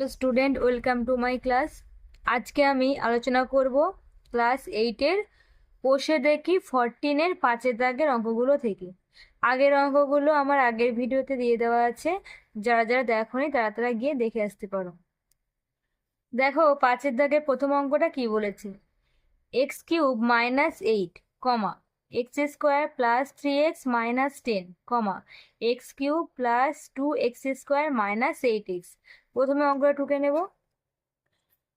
Hello student welcome to my class আজকে আমি আলোচনা করব ক্লাস এইটের পোষে দেখি ফরটিনের পাঁচের দাগের অঙ্কগুলো থেকে। আগের অঙ্কগুলো আমার আগের ভিডিওতে দিয়ে দেওয়া আছে। যারা যারা দেখোনি, তারা তারা গিয়ে দেখে আসতে পারো। দেখো, পাঁচের দাগের প্রথম অঙ্কটা কি বলেছে? এক্স কিউব মাইনাস এইট কমা x square plus three x minus ten, কমা, x cube plus two x square minus eight x. প্রথমে অঙ্কটা টুকে নেব।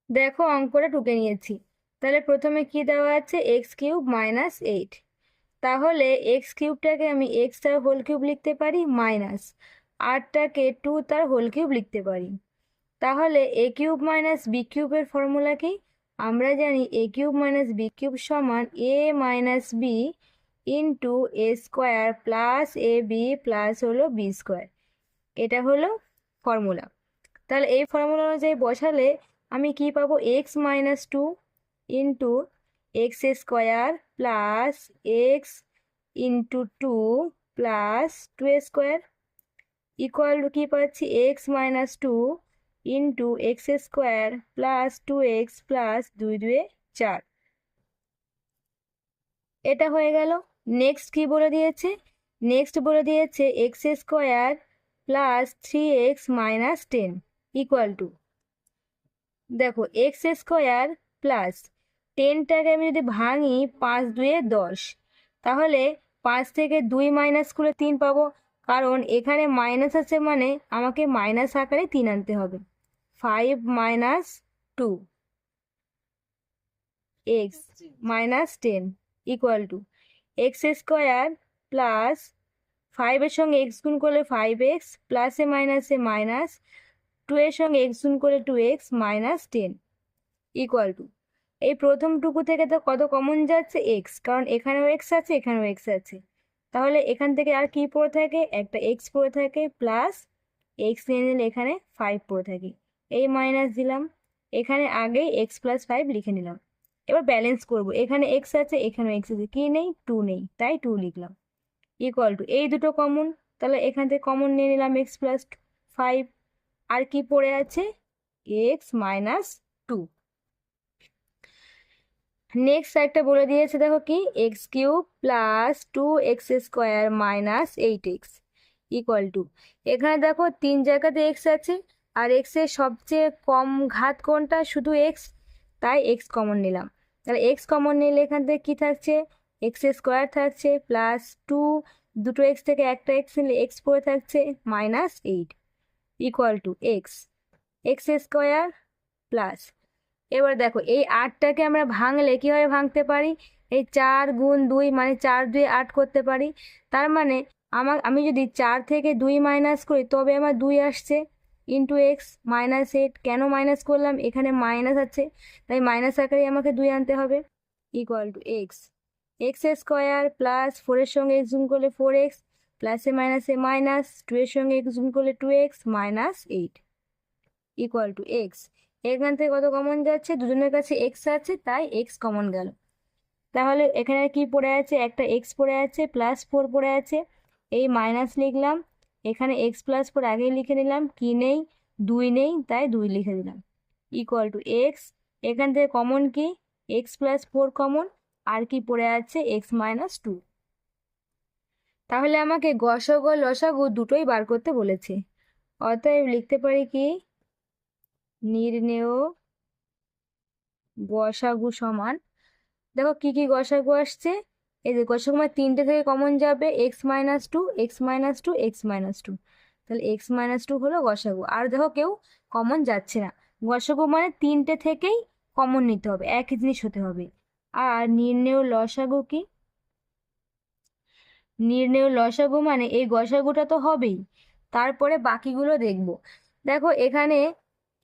দেখো অঙ্কটা টুকে নিয়েছি। তাহলে প্রথমে কি দেওয়া আছে? X cube minus eight. তাহলে এক্স কিউবটাকে আমি এক্স তার হোল কিউব লিখতে পারি, মাইনাস আটটাকে টু তার হোল কিউব লিখতে পারি। তাহলে এ কিউব মাইনাস বি কিউবের ফর্মুলা কি? আমরা জানি a cube minus b cube সমান a minus b into a square plus a b plus হলো বি স্কোয়ার এটা হলো ফর্মুলা তাহলে এই ফর্মুলা অনুযায়ী বসালে আমি কি পাবো? X minus two into x square plus x into two plus two square equal to কী পাচ্ছি? X minus two into x square plus two x plus দুই দুয়ে চার। এটা হয়ে গেল। নেক্সট কি বলে দিয়েছে? নেক্সট বলে দিয়েছে x square plus three x minus ten equal to দেখো এক্স স্কোয়ার প্লাস টেনটাকে আমি যদি ভাঙি পাঁচ দুয়ে দশ, তাহলে পাঁচ থেকে দুই মাইনাস করে তিন পাবো। কারণ এখানে মাইনাস আছে মানে আমাকে মাইনাস আকারে তিন আনতে হবে। Five minus two x minus ten equal to x square plus ফাইভের সঙ্গে এক্স গুণ করলে ফাইভ এক্স প্লাসে মাইনাসে মাইনাস টু এর সঙ্গে এক্স গুণ করে two x minus ten equal to এই প্রথমটুকু থেকে তো কত কমন যাচ্ছে? এক্স কারণ এখানেও এক্স আছে, এখানেও এক্স আছে। তাহলে এখান থেকে আর কি পড়ে থাকে? একটা এক্স পড়ে থাকে প্লাস এক্স নিয়ে এখানে ফাইভ পড়ে থাকে। এই মাইনাস দিলাম। এখানে আগেই এক্স প্লাস ফাইভ লিখে নিলাম। এবার ব্যালেন্স করব। এখানে এক্স আছে এখানেও এক্স আছে। কি নেই? টু নেই। তাই টু লিখলাম। ইকুয়াল টু এই দুটো কমন তাহলে এখান থেকে কমন নিয়ে নিলাম এক্স প্লাস ফাইভ আর কি পড়ে আছে? এক্স মাইনাস টু নেক্সট একটা বলে দিয়েছে, দেখো কি? X cube plus two x square minus eight x equal to এখানে দেখো তিন জায়গাতে এক্স আছে আর এক্সের সবচেয়ে কম ঘাত কোনটা? শুধু এক্স তাই এক্স কমন নিলাম। তাহলে এক্স কমন নিলে এখান থেকে কী থাকছে? এক্স স্কোয়ার থাকছে প্লাস টু দুটো এক্স থেকে একটা এক্স নিলে এক্স পড়ে থাকছে minus eight equal to x x square plus এবার দেখো, এই আটটাকে আমরা ভাঙলে কীভাবে ভাঙতে পারি? এই চার গুণ দুই মানে চার দুই আট করতে পারি। তার মানে আমার আমি যদি চার থেকে দুই মাইনাস করি, তবে আমার দুই আসছে। ইন্টু এক্স মাইনাস এইট কেন মাইনাস করলাম? এখানে মাইনাস আছে। তাই মাইনাস আকারে আমাকে দুই আনতে হবে। Equal to x x square plus ফোরের সঙ্গে এক্স জুম করলে ফোর এক্স প্লাসে মাইনাসে মাইনাস টু এর সঙ্গে এক্স জুম করলে two x minus eight equal to x এখান থেকে কত কমন যাচ্ছে? দুজনের কাছে এক্স আছে, তাই এক্স কমন গেল। তাহলে এখানে কি পড়ে আছে? একটা এক্স পড়ে আছে প্লাস ফোর পড়ে আছে। এই মাইনাস লিখলাম। এখানে এক্স প্লাস ফোর আগেই লিখে নিলাম, কি নেই? দুই নেই, তাই দুই লিখে দিলাম ইকুয়াল টু এক্স এখান থেকে কমন কি? এক্স প্লাস ফোর কমন আর কি পড়ে আছে? এক্স মাইনাস টু তাহলে আমাকে গসগ লসাগু দুটোই বার করতে বলেছে। অতএব লিখতে পারি কি? নির্ণেয় গসাগু সমান। দেখো কি কি গসাগু আসছে? এই যে গসাগু মানে তিনটে থেকে কমন যাবে x minus two x minus two x minus two তাহলে এক্স মাইনাস টু হলো গসাগু। আর দেখো কেউ কমন যাচ্ছে না। গসাগু মানে তিনটে থেকেই কমন নিতে হবে, একই জিনিস হতে হবে। আর নির্ণেয় লসাগু কি? নির্ণেয় লসাগু মানে এই গসাগুটা তো হবেই। তারপরে বাকিগুলো দেখব। দেখো এখানে,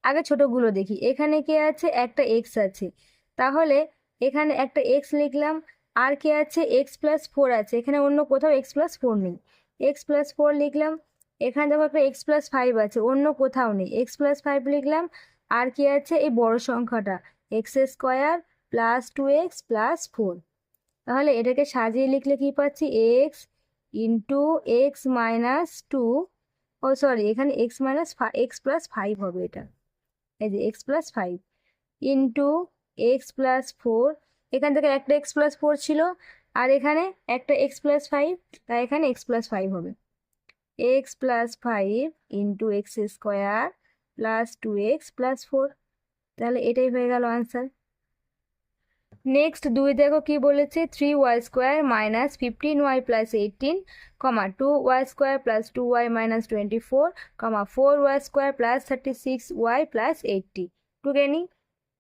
আগে ছোটগুলো দেখি। এখানে কে আছে? একটা এক্স আছে। তাহলে এখানে একটা এক্স লিখলাম। আর কে আছে? এক্স প্লাস ফোর আছে। এখানে অন্য কোথাও এক্স প্লাস ফোর নেই। এক্স প্লাস ফোর লিখলাম। এখানে দেখো একটা এক্স প্লাস ফাইভ আছে। অন্য কোথাও নেই। এক্স প্লাস ফাইভ লিখলাম। আর কি আছে? এই বড় সংখ্যাটা। X square plus two x plus four তাহলে এটাকে সাজিয়ে লিখলে কি পাচ্ছি? X into x minus two oh sorry এখানে x minus x plus five হবে এটা। এই যে x plus five into x plus four এখান থেকে একটা এক্স প্লাস ফোর ছিল, আর এখানে একটা এক্স প্লাস ফাইভ তাই এখানে এক্স প্লাস ফাইভ হবে। X plus five into x square plus two x plus four তাহলে এটাই হয়ে গেল আনসার নেক্সট দুই দেখো কি বলেছে three y square minus fifteen y plus eighteen কমা two y square plus two y minus twenty four কমা four y square plus thirty six y plus eighty টুকে নিই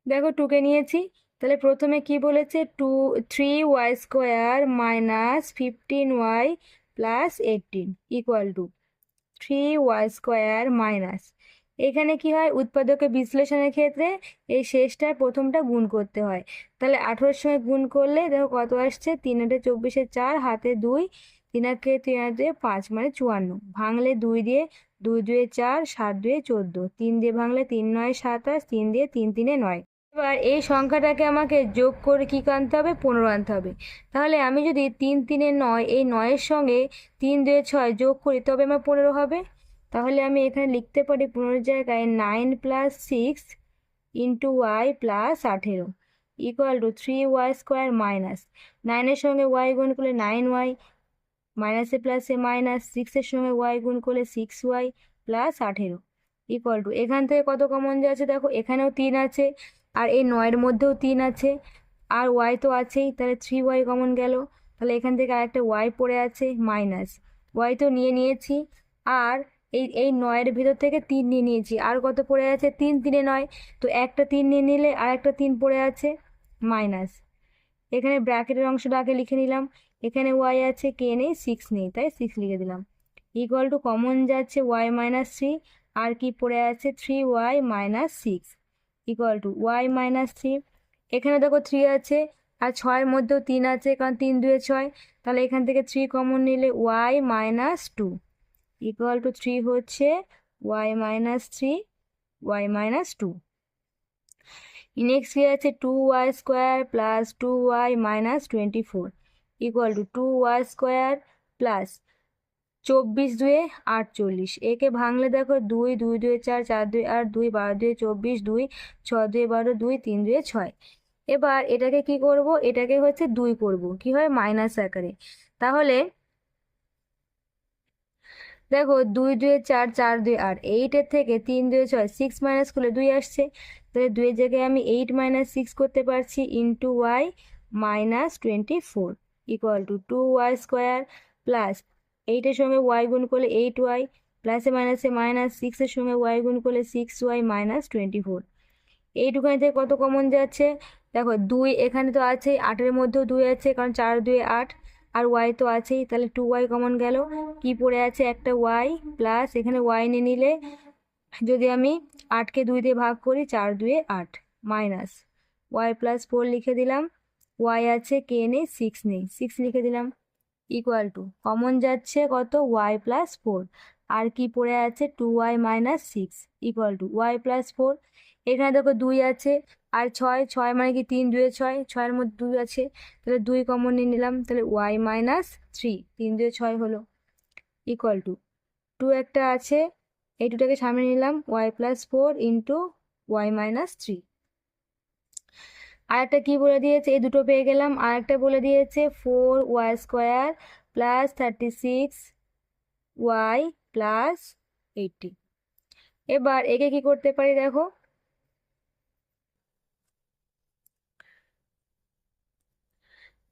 দেখো টুকে নিয়েছি। তাহলে প্রথমে কি বলেছে? Two three y square minus fifteen y plus eighteen equal to three y square minus এখানে কি হয়? উৎপাদকের বিশ্লেষণের ক্ষেত্রে এই শেষটার প্রথমটা গুণ করতে হয়। তাহলে আঠেরোর সঙ্গে গুণ করলে দেখো কত আসছে? তিন আটে চব্বিশে চার, হাতে দুই, তিন আটকে তিন আট পাঁচ মানে চুয়ান্ন। ভাঙলে দুই দিয়ে দুই দুয়ে চার, সাত দুয়ে চোদ্দ। তিন দিয়ে ভাঙলে তিন নয়, সাতাশ। তিন দিয়ে তিন, তিনে নয়। এবার এই সংখ্যাটাকে আমাকে যোগ করে কী আনতে হবে? পনেরো আনতে হবে। তাহলে আমি যদি তিন তিনে নয়, এই নয়ের সঙ্গে তিন, দুয়ে ছয় যোগ করি, তবে আমার পনেরো হবে। তাহলে আমি এখানে লিখতে পারি পনেরো জায়গায় nine plus six into y plus আঠেরো equal to three y square minus নাইনের সঙ্গে ওয়াই গুণ করলে নাইন ওয়াই মাইনাসে প্লাসে মাইনাস সিক্সের সঙ্গে ওয়াই গুণ করলে সিক্স ওয়াই প্লাস আঠেরো ইকুয়াল টু এখান থেকে কত কমন যাচ্ছে দেখো, এখানেও তিন আছে। আর এই নয়ের মধ্যেও তিন আছে। আর ওয়াই তো আছেই, তাহলে থ্রি ওয়াই কমন গেল। তাহলে এখান থেকে আরেকটা ওয়াই পড়ে আছে মাইনাস ওয়াই তো নিয়ে নিয়েছি, আর এই এই নয়ের ভিতর থেকে তিন নিয়ে নিয়েছি। আর কত পড়ে আছে? তিন, তিনে নয়। তো একটা তিন নিয়ে নিলে আর একটা তিন পড়ে আছে মাইনাস এখানে ব্র্যাকেটের অংশটা আগে লিখে নিলাম। এখানে ওয়াই আছে কে নেই সিক্স নেই, তাই সিক্স লিখে দিলাম। ইকুয়াল টু কমন যাচ্ছে ওয়াই মাইনাস থ্রি আর কি পড়ে আছে? Three y minus six equal to y minus three এখানে দেখো থ্রি আছে, আর ছয়ের মধ্যেও তিন আছে, কারণ তিন দুয়ে ছয়। তাহলে এখান থেকে থ্রি কমন নিলে Y minus two equal to three হচ্ছে Y minus three Y minus two next কি আছে? Two Y square plus two Y minus twenty four equal to two Y square plus চব্বিশ দুয়ে আটচল্লিশ। একে ভাঙলে দেখো দুই দুই দুয়ে চার চার দুই আট, দুই বারো দুয়ে চব্বিশ, দুই ছ দুয়ে বারো, দুই তিন দুয়ে ছয়। এবার এটাকে কি করব? এটাকে হচ্ছে দুই করব। কি হয়? মাইনাস আকারে। তাহলে দেখো দুই দুয়ে চার চার দুই আট। এইটের থেকে তিন দুয়ে ছয় সিক্স মাইনাস করলে দুই আসছে। তাহলে দুইয়ের জায়গায় আমি এইট মাইনাস সিক্স করতে পারছি into y minus twenty four equal to two y square plus এইটের সঙ্গে ওয়াই গুণ করলে এইট ওয়াই প্লাসে মাইনাসে মাইনাস সিক্সের সঙ্গে ওয়াই গুণ করলে six y minus twenty four এইটুখানি থেকে কত কমন যাচ্ছে? দেখো, দুই এখানে তো আছেই, আটের মধ্যেও দুই আছে, কারণ চার দুয়ে আট, আর ওয়াই তো আছেই, তাহলে টু ওয়াই কমন গেল। কি পড়ে আছে? একটা ওয়াই প্লাস এখানে ওয়াই নিয়ে নিলে যদি আমি আটকে দুই দিয়ে ভাগ করি, চার দুয়ে আট মাইনাস ওয়াই প্লাস ফোর লিখে দিলাম ওয়াই আছে কে নেই সিক্স নেই সিক্স লিখে দিলাম। ইকুয়াল টু কমন যাচ্ছে কত? ওয়াই প্লাস ফোর আর কি পড়ে আছে? Two y minus six equal to y plus four এখানে দেখো দুই আছে। আর ছয় ছয় মানে কি তিন দুয়ে ছয়? ছয়ের মধ্যে দুই আছে। তাহলে দুই কমন নিয়ে নিলাম। তাহলে ওয়াই মাইনাস থ্রি তিন দুয়ে ছয় হলো। ইকুয়াল টু টু একটা আছে। এই দুটাকে সামনে নিলাম। Y plus four into y minus three আর একটা কী বলে দিয়েছে? এই দুটো পেয়ে গেলাম। আর একটা বলে দিয়েছে four y square plus thirty six y plus eighty এবার একে কি করতে পারি দেখো?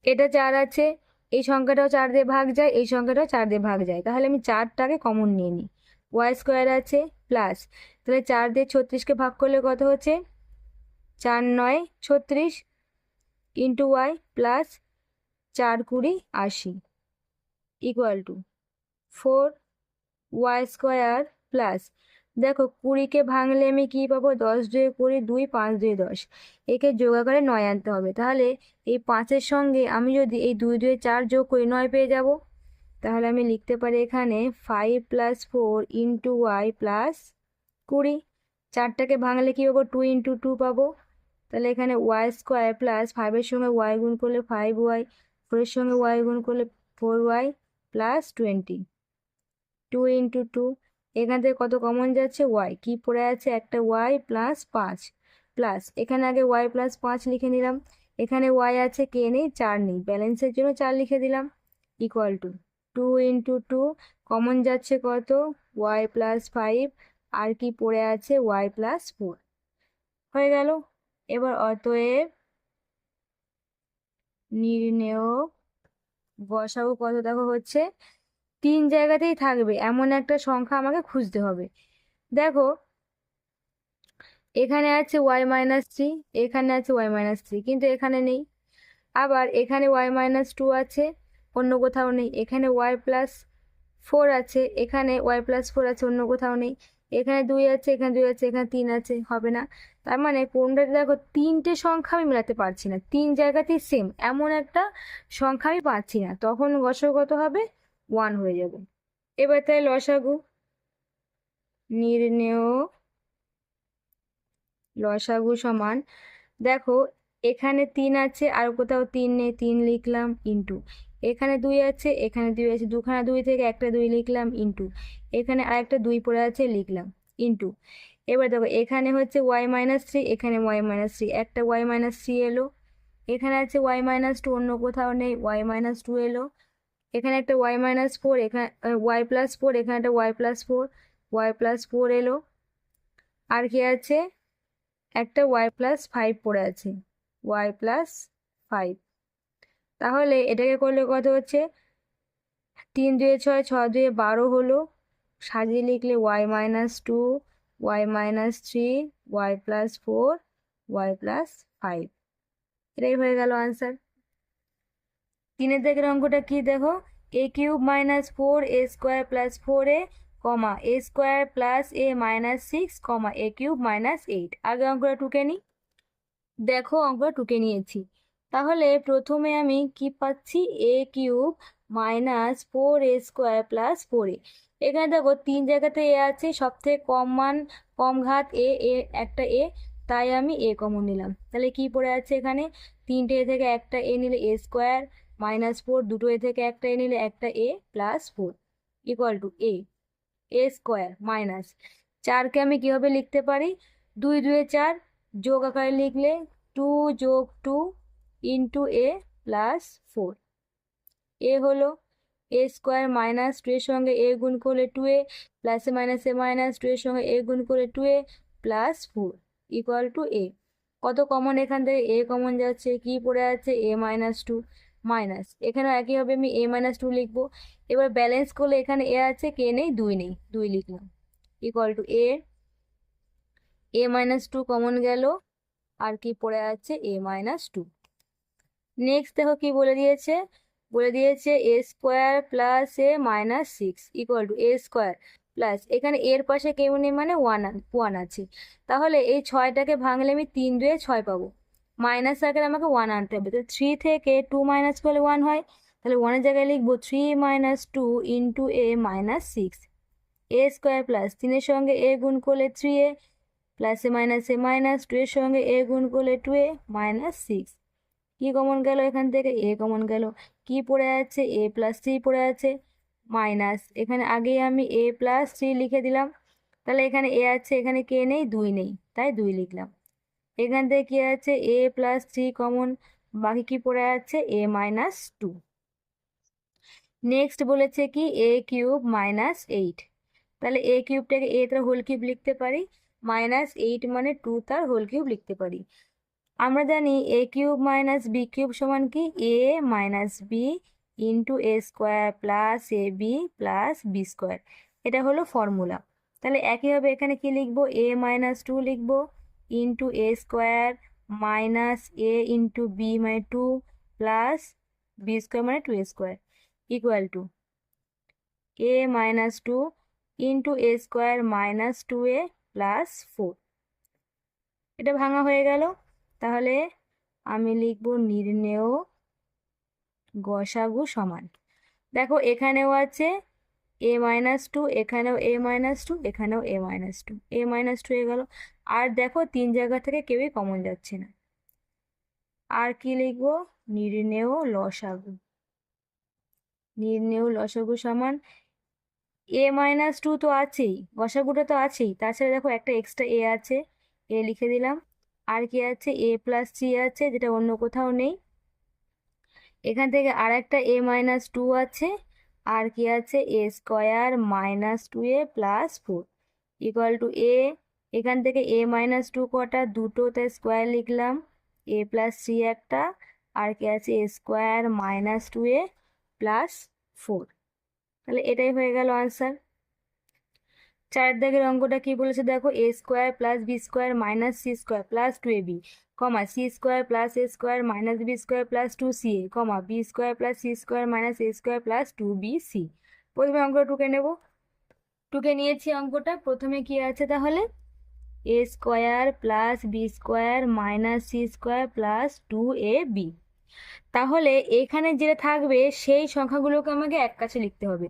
এটা চার আছে। এই সংখ্যাটাও চার দিয়ে ভাগ যায়, এই সংখ্যাটাও চার দিয়ে ভাগ যায়। তাহলে আমি চারটাকে কমন নিয়ে নিই। ওয়াই স্কোয়ার আছে প্লাস তাহলে চার দিয়ে ছত্রিশকে ভাগ করলে কত হচ্ছে? চার নয় ছত্রিশ ইন্টু ওয়াই প্লাস চার কুড়ি আশি equal to four y square plus দেখো কুড়িকে ভাঙলে আমি কী পাবো? দশ দুয়ে কুড়ি, দুই পাঁচ দুই দশ। একে যোগাকারে নয় আনতে হবে। তাহলে এই পাঁচের সঙ্গে আমি যদি এই দুই দুয়ে চার যোগ করি, নয় পেয়ে যাব। তাহলে আমি লিখতে পারি এখানে five plus four into y plus কুড়ি। চারটাকে ভাঙলে কী পাবো? টু ইন্টু টু পাবো। তাহলে এখানে ওয়াই স্কোয়ার প্লাস ফাইভের সঙ্গে ওয়াই গুণ করলে ফাইভ ওয়াই ফোরের সঙ্গে ওয়াই গুণ করলে four y plus twenty two into two এখান থেকে কত কমন যাচ্ছে? ওয়াই কি পড়ে আছে? একটা ওয়াই প্লাস পাঁচ। প্লাস এখানে আগে ওয়াই প্লাস পাঁচ লিখে নিলাম। এখানে ওয়াই আছে কে নেই? চার নেই। ব্যালেন্সের জন্য চার লিখে দিলাম। Equal to two into two common যাচ্ছে কত? ওয়াই প্লাস ফাইভ আর কি পড়ে আছে? ওয়াই প্লাস ফোর হয়ে গেল। এবার অতএব নির্ণেয় বসাবো কত? দেখো হচ্ছে তিন জায়গাতেই থাকবে, এমন একটা সংখ্যা আমাকে খুঁজতে হবে। দেখো, এখানে আছে ওয়াই মাইনাস থ্রি এখানে আছে ওয়াই মাইনাস থ্রি কিন্তু এখানে নেই। আবার এখানে ওয়াই মাইনাস টু আছে, অন্য কোথাও নেই। এখানে ওয়াই প্লাস ফোর আছে, এখানে ওয়াই প্লাস ফোর আছে, অন্য কোথাও নেই। এখানে দুই আছে, এখানে দুই আছে, এখানে তিন আছে, হবে না। তার মানে কোনটাতে দেখো, তিনটে সংখ্যা আমি মেলাতে পারছি না। তিন জায়গাতেই সেম এমন একটা সংখ্যা আমি পাচ্ছি না। তখন গসক কত হবে? ওয়ান হয়ে যাবে। এবার তাই লসাগু, নির্ণেয়, লসাগু সমান, দেখো এখানে তিন আছে, আর কোথাও তিন নেই, তিন লিখলাম ইন্টু এখানে দুই আছে, এখানে দুই আছে, দুখানা দুই থেকে একটা দুই লিখলাম ইন্টু এখানে আরেকটা দুই পড়ে আছে, লিখলাম ইন্টু এবার দেখো, এখানে হচ্ছে ওয়াই মাইনাস থ্রি এখানে ওয়াই মাইনাস থ্রি একটা ওয়াই মাইনাস থ্রি এলো, এখানে আছে ওয়াই মাইনাস টু অন্য কোথাও নেই ওয়াই মাইনাস টু এলো। এখানে একটা ওয়াই মাইনাস ফোর এখানে ওয়াই প্লাস ফোর এখানে একটা y plus four y plus four এলো। আর কি আছে? একটা ওয়াই প্লাস ফাইভ পড়ে আছে ওয়াই প্লাস ফাইভ তাহলে এটাকে করলে কত হচ্ছে? তিন দুয়ে ছয়, ছ দুয়ে বারো হলো। সাজিয়ে লিখলে y minus two y minus three y plus four y plus five এটাই হয়ে গেল আনসার তিনের দিকের অঙ্কটা কি দেখো? A cube minus four a square plus four a comma a square plus a minus six comma a cube minus eight আগে অঙ্কটা টুকে নিই দেখো, অঙ্কটা টুকে নিয়েছি। তাহলে প্রথমে আমি কি পাচ্ছি? A cube minus four a square plus four a এখানে দেখো তিন জায়গাতে এ আছে সব থেকে কম মান, কম ঘাত এ এ একটা এ তাই আমি এ কমন নিলাম। তাহলে কি পড়ে আছে এখানে? তিনটে এ থেকে একটা এ নিলে এ স্কোয়ার মাইনাস ফোর দুটো এ থেকে একটা এ নিলে একটা a plus four equal to a a square minus চারকে আমি কীভাবে লিখতে পারি? দুই দুয়ে চার যোগ আকারে লিখলে টু যোগ two into a plus four a হলো এ স্কোয়ার মাইনাস টু এর সঙ্গে এ গুণ করলে টু এ প্লাসে এ মাইনাস টু এর সঙ্গে এ গুণ করলে two a plus four equal to a কত কমন এখান থেকে এ কমন যাচ্ছে? কি পড়ে আছে? এ মাইনাস টু মাইনাস এখানেও একইভাবে আমি এ মাইনাস টু লিখব। এবার ব্যালেন্স করলে এখানে এ আছে কে নেই, দুই নেই, দুই লিখলাম। Equal to a a minus two common গেল। আর কি পড়ে আছে? এ মাইনাস টু নেক্সট দেখো কি বলে দিয়েছে? বলে দিয়েছে a square plus a minus six equal to a square plus এখানে এর পাশে কেউ নেই মানে ওয়ান ওয়ান আছে। তাহলে এই ছয়টাকে ভাঙলে আমি তিন দুয়ে ছয় পাবো। মাইনাস আকারে আমাকে ওয়ান আনতে হবে। তো থ্রি থেকে টু মাইনাস করলে ওয়ান হয়। তাহলে ওয়ানের জায়গায় লিখব three minus two into a minus six a square plus তিনের সঙ্গে এ গুণ করলে থ্রি এ প্লাসে এ মাইনাস টু এর সঙ্গে এ গুণ করলে টু এ মাইনাস সিক্স কী কমন গেল এখান থেকে? এ কমন গেল। কি পড়ে আছে? এ প্লাস থ্রি পড়ে আছে। মাইনাস এখানে আগেই আমি এ প্লাস থ্রি লিখে দিলাম। তাহলে এখানে এ আছে, এখানে কে নেই, দুই নেই। তাই দুই লিখলাম। এখান থেকে কী আছে? এ প্লাস থ্রি কমন বাকি কি পড়ে আছে? এ মাইনাস টু নেক্সট বলেছে কি? এ কিউব মাইনাস এইট তাহলে এ কিউবটাকে এ তার হোল কিউব লিখতে পারি। মাইনাস এইট মানে টু তার হোল কিউব লিখতে পারি। আমরা জানি a cube minus b cube সমান কি? A minus b into a square plus a b plus b square এটা হলো ফর্মুলা তাহলে একইভাবে এখানে কি লিখব? এ মাইনাস টু লিখব into a square minus a into b মানে টু প্লাস বি স্কোয়ার মানে two a square equal to a minus two into a square minus two a plus four এটা ভাঙা হয়ে গেল। তাহলে আমি লিখব নির্ণেয় গসাগু সমান। দেখো এখানেও আছে এ মাইনাস টু এখানেও এ মাইনাস টু এখানেও a minus two a minus two হয়ে গেল। আর দেখো তিন জায়গা থেকে কেউই কমন যাচ্ছে না। আর কি লিখব? নির্ণেয় লসাগু। নির্ণেয় লসাগু সমান এ মাইনাস টু তো আছেই, গসাগুটা তো আছেই। তাছাড়া দেখো একটা এক্সট্রা এ আছে এ লিখে দিলাম। আর কি আছে? এ প্লাস থ্রি আছে, যেটা অন্য কোথাও নেই। এখান থেকে আর একটা এ মাইনাস টু আছে। আর কি আছে? A square minus two a plus four equal to a এখান থেকে এ মাইনাস টু কটা? দুটো, তাই স্কোয়ার লিখলাম। এ প্লাস থ্রি একটা। আর কি আছে? A square minus two a plus four তাহলে এটাই হয়ে গেল আনসার চার দাগের অঙ্কটা কি বলেছে দেখো? A square plus b square minus c square plus two a b comma c square plus a square minus b square plus two c a comma b square plus c square minus a square plus two b c প্রথমে অঙ্কটা টুকে নেব। টুকে নিয়েছি অঙ্কটা। প্রথমে কি আছে তাহলে? A square plus b square minus c square plus two a b তাহলে এখানে যেটা থাকবে, সেই সংখ্যাগুলোকে আমাকে এক কাছে লিখতে হবে।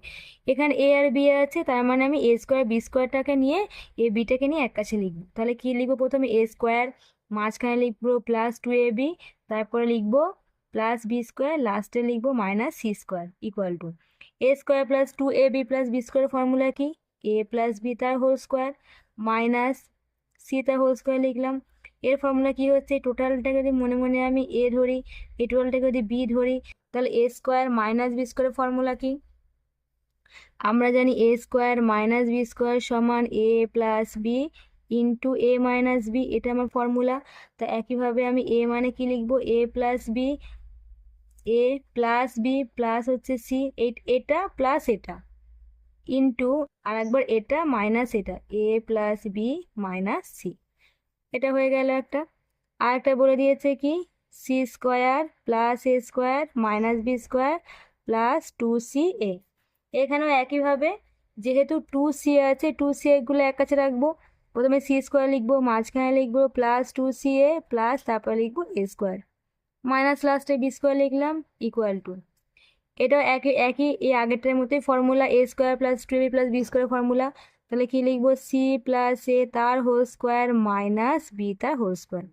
এখানে এ আর বি আছে, তার মানে আমি এ স্কোয়ার বি স্কোয়ারটাকে নিয়ে এ বিটাকে নিয়ে এক কাছে লিখব। তাহলে কি লিখব প্রথমে? এ স্কোয়ার মাঝখানে লিখব প্লাস টু এ বি তারপরে লিখব প্লাস বি স্কোয়ার লাস্টে লিখব minus c square equal to a square plus two a b plus b square formula কি? এ প্লাস বি তার হোল স্কোয়ার মাইনাস সি তার হোল স্কোয়ার লিখলাম। এর ফর্মুলা কি হচ্ছে? টোটালটাকে যদি মনে মনে আমি এ ধরি এ টোটালটাকে যদি বি ধরি, তাহলে এ স্কোয়ার মাইনাস বি স্কোয়ারের ফর্মুলা কি? আমরা জানি a square minus b square সমান a plus b into a minus b এটা আমার ফর্মুলা তা একইভাবে আমি এ মানে কি লিখব? A plus b a plus b plus হচ্ছে সি এটা প্লাস এটা ইন্টু আর একবার এটা মাইনাস এটা a plus b minus c এটা হয়ে গেল একটা। আর একটা বলে দিয়েছে কি? C square plus a square minus b square plus two c a এখানেও একইভাবে যেহেতু টু সি আছে টু সি এগুলো এক কাছে রাখব। প্রথমে সি স্কোয়ার লিখব, মাঝখানে লিখব plus two c a plus তারপর লিখব এ স্কোয়ার মাইনাস লাস্টে বি স্কোয়ার লিখলাম ইকুয়াল টু এটাও একই একই এই আগেরটার মতোই formula a square plus two b plus b square formula তাহলে কি লিখব? সি প্লাস এ তার হোল স্কোয়ার মাইনাস বি তার হোল স্কোয়ার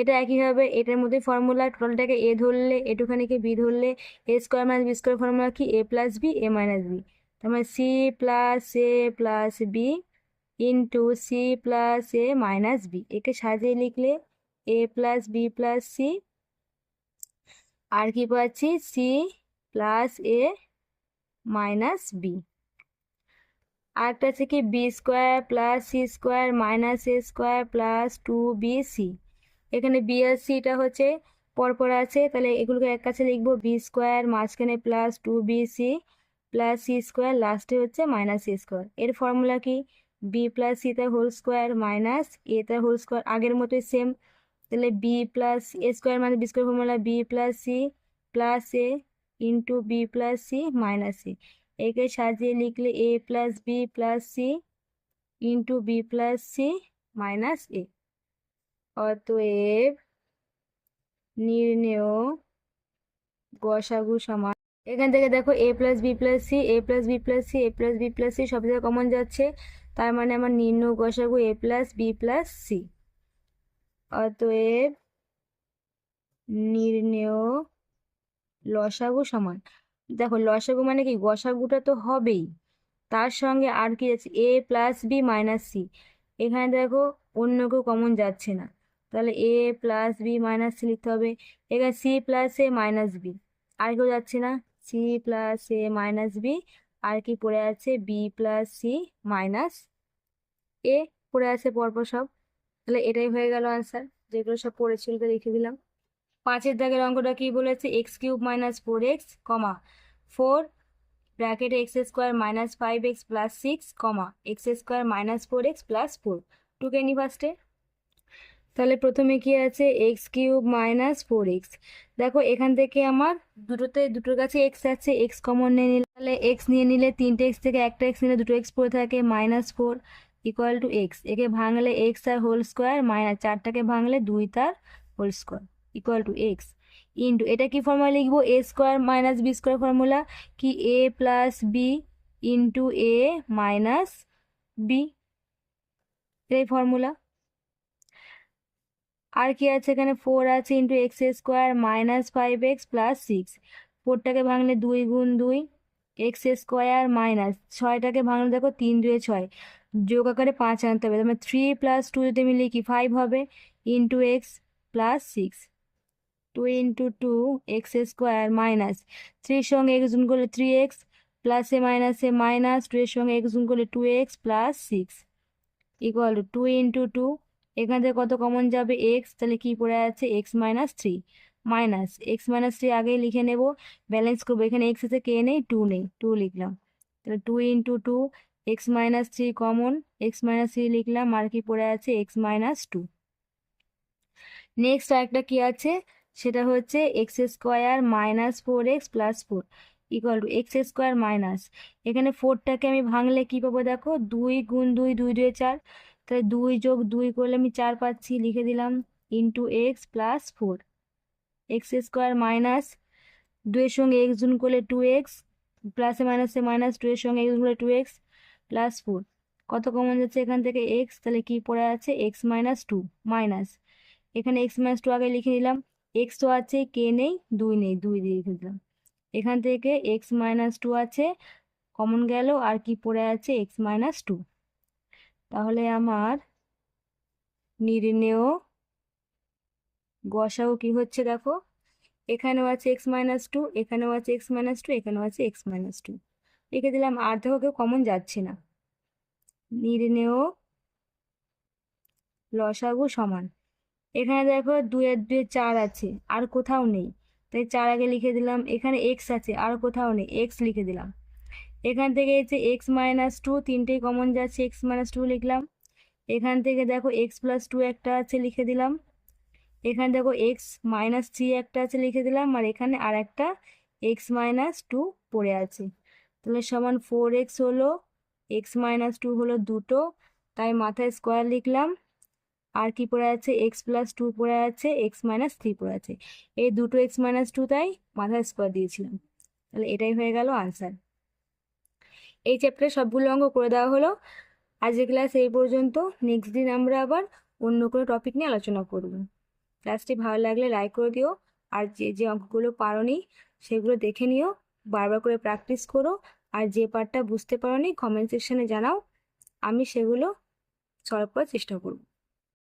এটা একইভাবে এটার মধ্যে ফর্মুলা টোটালটাকে এ ধরলে, এটুখানিকে বি ধরলে a square minus b square formula কি? A plus b a minus b তার মানে c plus a plus b into c plus a minus b একে সাজিয়ে লিখলে a plus b plus c আর কি পাচ্ছি? C plus a minus b আরেকটা আছে কি? B square plus c square minus a square plus two b c এখানে b আর সিটা হচ্ছে পরপর আছে। তাহলে এগুলোকে এক কাছে লিখব। বি স্কোয়ার মাঝখানে plus two b c plus c square লাস্টে হচ্ছে মাইনাস সি স্কোয়ার এর ফর্মুলা কি? বি প্লাস সি তার হোল স্কোয়ার মাইনাস এ তার হোল স্কোয়ার আগের মতোই সেম তাহলে বি প্লাস এ স্কোয়ার মানে b square formula b plus c plus a into b plus c minus c একে সাজিয়ে লিখলে a plus b plus c into b plus c minus a অতএব নির্ণেয় গসাগু সমান, এখান থেকে দেখো a plus b plus c a plus b plus c a plus b plus c সব জায়গায় কমন যাচ্ছে, তার মানে আমার নির্ণয় গসাগু a plus b plus c অতএব নির্ণেয় লসাগু সমান। দেখো লসাগু মানে কি? গসাগুটা তো হবেই। তার সঙ্গে আর কি আছে? A plus b minus c এখানে দেখো অন্য কেউ কমন যাচ্ছে না। তাহলে a plus b minus c লিখতে হবে। এখানে c plus a minus b আর কেউ যাচ্ছে না? C plus a minus b আর কি পড়ে আছে? B plus c minus a পড়ে আছে পরপর সব। তাহলে এটাই হয়ে গেল আনসার যেগুলো সব পড়েছিল তো লিখে দিলাম। পাঁচের দাগের অঙ্কটা কি বলেছে? X cube minus four x, comma. Four ব্র্যাকেটে x square minus five x plus six, comma. X square minus four x plus four. টুকে নি ফার্স্টে তাহলে প্রথমে কি আছে? X cube minus four x. দেখো, এখান থেকে আমার দুটোতে, দুটোর কাছে এক্স আছে, এক্স কমন নিয়ে নিলে, তাহলে এক্স নিয়ে নিলে তিনটে এক্স থেকে একটা এক্স নিলে দুটো এক্স পড়ে থাকে minus four equal to x. একে ভাঙলে এক্স আর হোল স্কোয়ার মাইনাস, চারটাকে ভাঙলে দুই তার whole square. Equal to x into এটা কি ফর্মুলা লিখব? A square minus b square formula কি? A plus b into a minus b এটাই ফর্মুলা আর কি আছে এখানে? ফোর আছে into x square minus five x plus six ফোরটাকে ভাঙলে দুই গুণ দুই এক্স স্কোয়ার মাইনাস ছয়টাকে ভাঙলে দেখো তিন দুয়ে ছয়, যোগ আকারে পাঁচ আনতে হবে। তার থ্রি প্লাস টু যদি আমি লিখি ফাইভ হবে into x plus six two into two x square minus থ্রির সঙ্গে এক্স গুণ করলে থ্রি এক্স প্লাসে মাইনাসে মাইনাস টু এর সঙ্গে এক্স গুণ করলে two x plus six equal to two into two এখান থেকে কত কমন যাবে? এক্স তাহলে কি পড়ে আছে? X minus three minus x minus three আগেই লিখে নেব। ব্যালেন্স করব। এখানে এক্স আছে কে নেই টু নেই টু লিখলাম। তাহলে two into two x minus three common x minus three লিখলাম। আর কি পড়ে আছে? এক্স মাইনাস টু নেক্সট আরেকটা কি আছে? সেটা হচ্ছে x square minus four x plus four equal to x square minus. এখানে ফোরটাকে আমি ভাঙলে কি পাবো দেখো? দুই গুণ দুই দুই দুই, চার। তাহলে দুই যোগ দুই করলে আমি চার পাচ্ছি, লিখে দিলাম into x plus four x square minus দুইয়ের সঙ্গে এক্স গুণ করলে টু এক্স প্লাসে মাইনাসে মাইনাস টু এর সঙ্গে এক্স গুণ করলে টু এক্স প্লাস ফোর কত কমন যাচ্ছে এখান থেকে? এক্স তাহলে কি পড়ে আছে? এক্স মাইনাস টু মাইনাস এখানে এক্স মাইনাস টু আগে লিখে দিলাম এক্স তো আছে কে নেই, দুই নেই, দুই দিয়ে লিখে দিলাম এখান থেকে এক্স মাইনাস টু আছে কমন গেল, আর কি পড়ে আছে? এক্স মাইনাস টু তাহলে আমার নির্ণেয় গসাও কি হচ্ছে দেখো? এখানেও আছে এক্স মাইনাস টু এখানেও আছে এক্স মাইনাস টু এখানেও আছে এক্স মাইনাস টু লিখে দিলাম, আর দেখো কেউ কমন যাচ্ছে না। নির্ণেয় লসাগু সমান। এখানে দেখো দুই দুয়ের দুয়ে চার আছে, আর কোথাও নেই। তাই চার আগে লিখে দিলাম, এখানে এক্স আছে, আর কোথাও নেই এক্স লিখে দিলাম। এখান থেকে হচ্ছে এক্স মাইনাস টু তিনটেই কমন যাচ্ছে এক্স মাইনাস টু লিখলাম। এখান থেকে দেখো এক্স প্লাস টু একটা আছে, লিখে দিলাম। এখানে দেখো এক্স মাইনাস থ্রি একটা আছে, লিখে দিলাম, আর এখানে আর একটা এক্স মাইনাস টু পড়ে আছে। তাহলে সমান ফোর এক্স হলো এক্স মাইনাস টু হলো দুটো, তাই মাথায় স্কোয়ার লিখলাম। আর কি পড়ে আছে? এক্স প্লাস টু পড়ে আছে এক্স মাইনাস থ্রি পড়ে আছে। এই দুটো এক্স মাইনাস টু তাই মাথায় স্কোয়ার দিয়েছিলাম। তাহলে এটাই হয়ে গেল আনসার এই চ্যাপ্টারে সবগুলো অঙ্ক করে দেওয়া হলো। আজকের ক্লাস এই পর্যন্ত। নেক্সট দিন আমরা আবার অন্য কোনো টপিক নিয়ে আলোচনা করব। ক্লাসটি ভালো লাগলে লাইক করে দিও। আর যে যে অঙ্কগুলো পারোনি, সেগুলো দেখে নিও। বারবার করে প্র্যাকটিস করো। আর যে পার্টটা বুঝতে পারোনি কমেন্ট সেকশনে জানাও। আমি সেগুলো সলভ করার চেষ্টা করব।